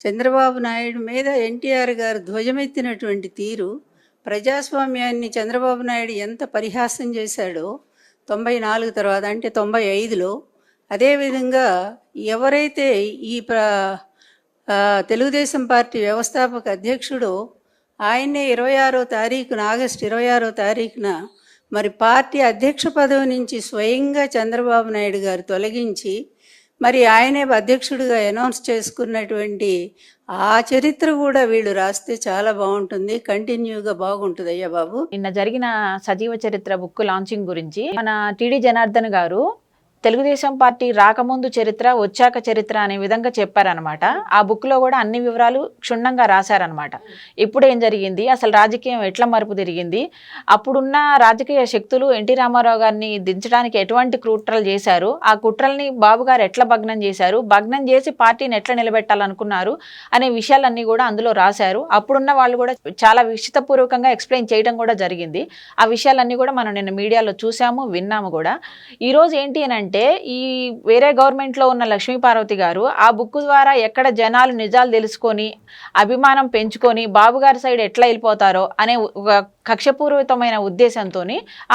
చంద్రబాబు నాయుడు మీద ఎన్టీఆర్ గారు ధ్వజమెత్తినటువంటి తీరు ప్రజాస్వామ్యాన్ని చంద్రబాబు నాయుడు ఎంత పరిహాసం చేశాడో తొంభై నాలుగు తర్వాత అంటే తొంభై ఐదులో అదేవిధంగా ఎవరైతే ఈ ప్ర తెలుగుదేశం పార్టీ వ్యవస్థాపక అధ్యక్షుడో ఆయన్నే ఇరవై ఆరో తారీఖున ఆగస్టు ఇరవై ఆరో తారీఖున మరి పార్టీ అధ్యక్ష పదవి నుంచి స్వయంగా చంద్రబాబు నాయుడు గారు తొలగించి మరి ఆయనే అధ్యక్షుడిగా అనౌన్స్ చేసుకున్నటువంటి ఆ చరిత్ర కూడా వీళ్ళు రాస్తే చాలా బాగుంటుంది. కంటిన్యూగా బాగుంటుంది అయ్యా బాబు. నిన్న జరిగిన సజీవ చరిత్ర బుక్ లాంచింగ్ గురించి మన టిడి జనార్దన్ గారు తెలుగుదేశం పార్టీ రాకముందు చరిత్ర వచ్చాక చరిత్ర అనే విధంగా చెప్పారనమాట ఆ బుక్లో కూడా అన్ని వివరాలు క్షుణ్ణంగా రాశారనమాట ఇప్పుడు ఏం జరిగింది? అసలు రాజకీయం ఎట్లా మరుపు తిరిగింది? అప్పుడున్న రాజకీయ శక్తులు ఎన్టీ రామారావు గారిని దించడానికి ఎటువంటి కుట్రలు చేశారు? ఆ కుట్రల్ని బాబు గారు ఎట్లా భగ్నం చేశారు? భగ్నం చేసి పార్టీని ఎట్లా నిలబెట్టాలనుకున్నారు? అనే విషయాలన్నీ కూడా అందులో రాశారు. అప్పుడున్న వాళ్ళు కూడా చాలా విషితపూర్వకంగా ఎక్స్ప్లెయిన్ చేయడం కూడా జరిగింది. ఆ విషయాలన్నీ కూడా మనం నిన్న మీడియాలో చూసాము విన్నాము కూడా. ఈరోజు ఏంటి అని అంటే ఈ వేరే గవర్నమెంట్లో ఉన్న లక్ష్మీపార్వతి గారు ఆ బుక్ ద్వారా ఎక్కడ జనాలు నిజాలు తెలుసుకొని అభిమానం పెంచుకొని బాబు గారి సైడ్ ఎట్లా వెళ్ళిపోతారో అనే ఒక కక్షపూర్వితమైన ఉద్దేశంతో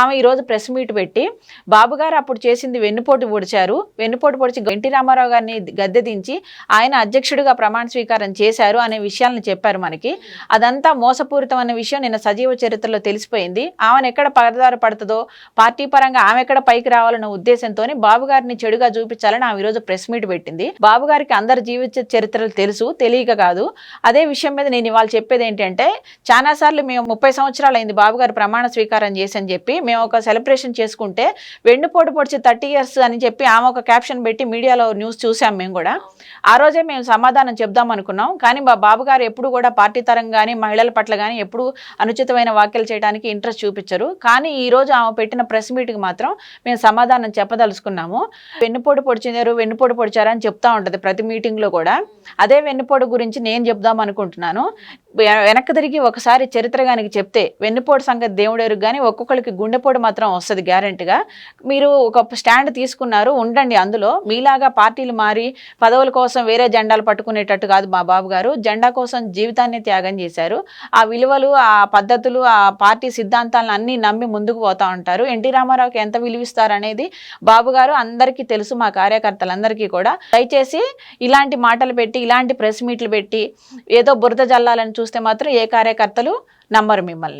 ఆమె ఈరోజు ప్రెస్ మీట్ పెట్టి బాబు గారు అప్పుడు చేసింది వెన్నుపోటు పొడిచారు. వెన్నుపోటు పొడిచి ఎన్టీ రామారావు గారిని గద్దె దించి ఆయన అధ్యక్షుడిగా ప్రమాణ స్వీకారం చేశారు అనే విషయాలను చెప్పారు మనకి. అదంతా మోసపూరితం అనే విషయం. నిన్న సజీవ చరిత్రలో తెలిసిపోయింది. ఆమెను ఎక్కడ పరదారు పడుతుందో పార్టీ పరంగా ఆమె ఎక్కడ పైకి రావాలన్న ఉద్దేశంతో బాబు గారిని చెడుగా చూపించాలని ఆమె ఈరోజు ప్రెస్ మీట్ పెట్టింది. బాబు గారికి అందరి జీవిత చరిత్రలు తెలుసు తెలియక కాదు. అదే విషయం మీద నేను ఇవాళ చెప్పేది ఏంటంటే చాలా సార్లు మేము ముప్పై సంవత్సరాలు అయింది బాబు గారు ప్రమాణ స్వీకారం చేసి అని చెప్పి మేము ఒక సెలబ్రేషన్ చేసుకుంటే వెన్నుపోటు పొడిచి థర్టీ ఇయర్స్ అని చెప్పి ఆమె ఒక క్యాప్షన్ పెట్టి మీడియాలో న్యూస్ చూసాం మేము కూడా. ఆ రోజే మేము సమాధానం చెప్దాం అనుకున్నాం. కానీ మా బాబు గారు ఎప్పుడు కూడా పార్టీ తరం కానీ మహిళల పట్ల కానీ ఎప్పుడు అనుచితమైన వ్యాఖ్యలు చేయడానికి ఇంట్రెస్ట్ చూపించరు. కానీ ఈ రోజు ఆమె పెట్టిన ప్రెస్ మీట్కి మాత్రం మేము సమాధానం చెప్పదలుచుకున్నాం. చెప్పదలుచుకున్నాము వెన్నుపోటు పొడిచినారు వెన్నుపోటు పొడిచారు అని చెప్తా ఉంటది ప్రతి మీటింగ్లో కూడా. అదే వెన్నుపోటు గురించి నేను చెప్దాం అనుకుంటున్నాను. వెనక్కి తిరిగి ఒకసారి చరిత్ర కనుక చెప్తే వెన్నుపోటు సంగతి దేవుడెరు కానీ ఒక్కొక్కరికి గుండెపోటు మాత్రం వస్తుంది గ్యారెంటీగా. మీరు ఒక స్టాండ్ తీసుకున్నారు ఉండండి అందులో. మీలాగా పార్టీలు మారి పదవుల కోసం వేరే జెండాలు పట్టుకునేటట్టు కాదు మా బాబు గారు జెండా కోసం జీవితాన్ని త్యాగం చేశారు. ఆ విలువలు ఆ పద్ధతులు ఆ పార్టీ సిద్ధాంతాలను అన్నీ నమ్మి ముందుకు పోతా ఉంటారు. ఎన్టీ రామారావుకి ఎంత విలువిస్తారు అనేది బాబు గారు అందరికీ తెలుసు మా కార్యకర్తలందరికీ కూడా. దయచేసి ఇలాంటి మాటలు పెట్టి ఇలాంటి ప్రెస్ మీట్లు పెట్టి ఏదో బురద జల్లాలని చూస్తే మాత్రం ఏ కార్యకర్తలు నమ్మరు మిమ్మల్ని.